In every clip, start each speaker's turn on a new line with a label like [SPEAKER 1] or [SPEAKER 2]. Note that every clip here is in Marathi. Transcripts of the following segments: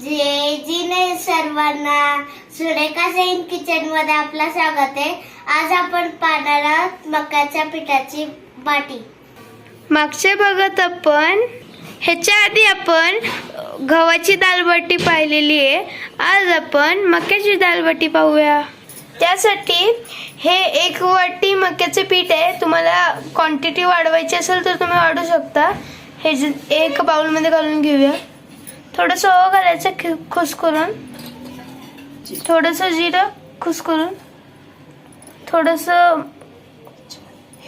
[SPEAKER 1] जय सर्वांना सुरेखा सैन किचनमध्ये आपलं स्वागत आहे. आज आपण पाहणार आहोत मकाच्या पिठाची बाटी
[SPEAKER 2] मागच्या भागात आपण ह्याच्या आधी आपण गव्हाची दालबाटी पाहिलेली आहे. आज आपण मक्याची दालबाटी पाहूया. त्यासाठी हे एक वाटी मक्याचे पीठ आहे. तुम्हाला क्वांटिटी वाढवायची असेल तर तुम्ही वाढू शकता. हे एक बाउलमध्ये घालून घेऊया. थोडंसं ओवा घालायचं खि- खुसकरून. थोडंसं जिरं खुसकरून. थोडंसं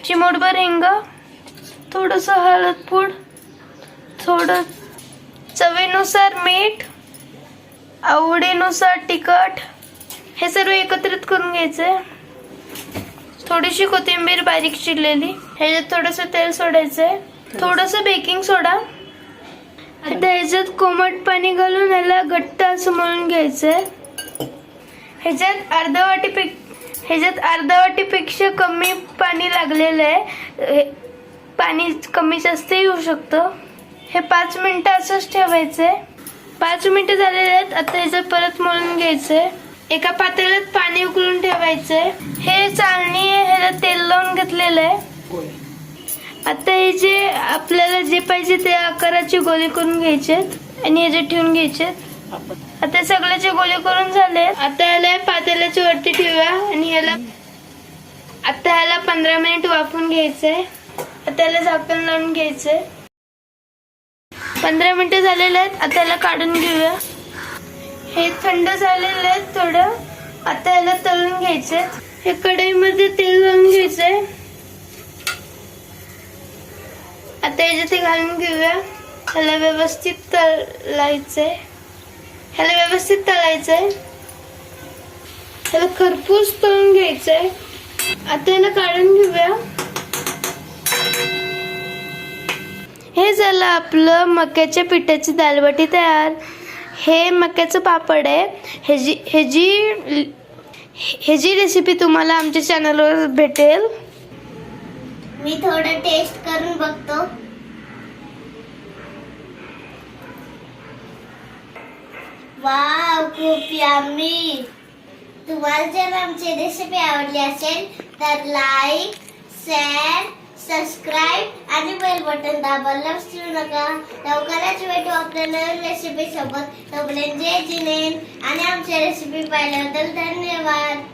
[SPEAKER 2] चिमूटभर हिंग थोडंसं हळद पूड थोडं चवीनुसार मीठ आवडीनुसार तिखट हे सर्व एकत्रित करून घ्यायचं थोडीशी कोथिंबीर बारीक चिरलेली. ह्याच्यात थोडंसं तेल सोडायचंय. थोडंसं बेकिंग सोडा. आता ह्याच्यात कोमट पाणी घालून ह्याला घट्ट असं मळून घ्यायचंय. ह्याच्यात अर्धा वाटी पे ह्याच्यात अर्धा वाटीपेक्षा कमी पाणी लागलेलं आहे पाणी कमी जास्त येऊ शकतं. हे पाच मिनटं असंच ठेवायचंय. पाच मिनटं झालेले आहेत आता ह्याच्यात परत मळून घ्यायचंय. एका पातेल्यात पाणी उकळून ठेवायचंय. हे चाळणी आहे ह्याला तेल लावून घेतलेलं आहे आता हे जे आपल्याला जे पाहिजे ते आकाराचे गोळे करून घ्यायचे आणि ह्याच्यात ठेवून घ्यायचे आता सगळ्याचे गोळे करून झाले आता याला पातेल्याच्या वरती ठेवूया आणि ह्याला आता ह्याला पंधरा मिनिट वाफून घ्यायचंय. आता याला झाकण लावून घ्यायचंय. पंधरा मिनिटं झालेले आहेत. आता याला काढून घेऊया. हे थंड झालेले आहेत थोडं. आता याला तळून घ्यायचे हे कढईमध्ये तेल घालून घ्यायचंय. आता याच्यात ते घालून घेऊया. ह्याला व्यवस्थित तळायचंय. ह्याला व्यवस्थित तळायचंय. ह्याला खरपूस तळून घ्यायचंय. आता याला काढून घेऊया. हे झालं आपलं मक्याच्या पिठाची दालबाटी तयार. हे मक्याचं पापड आहे. ह्याची ह्याची ह्याची रेसिपी तुम्हाला आमच्या चॅनलवर भेटेल
[SPEAKER 1] मी थोडं टेस्ट करून बघतो. वाव खूप यम्मी तुम्हाला जर आमची रेसिपी आवडली असेल तर लाईक शेअर सबस्क्राईब आणि बेल बटन दाबायला विसरू नका. लवकरच भेटू आपल्या नवीन रेसिपी सोबत. तोपर्यंत जय जिनेन आणि आमच्या रेसिपी पाहिल्याबद्दल धन्यवाद.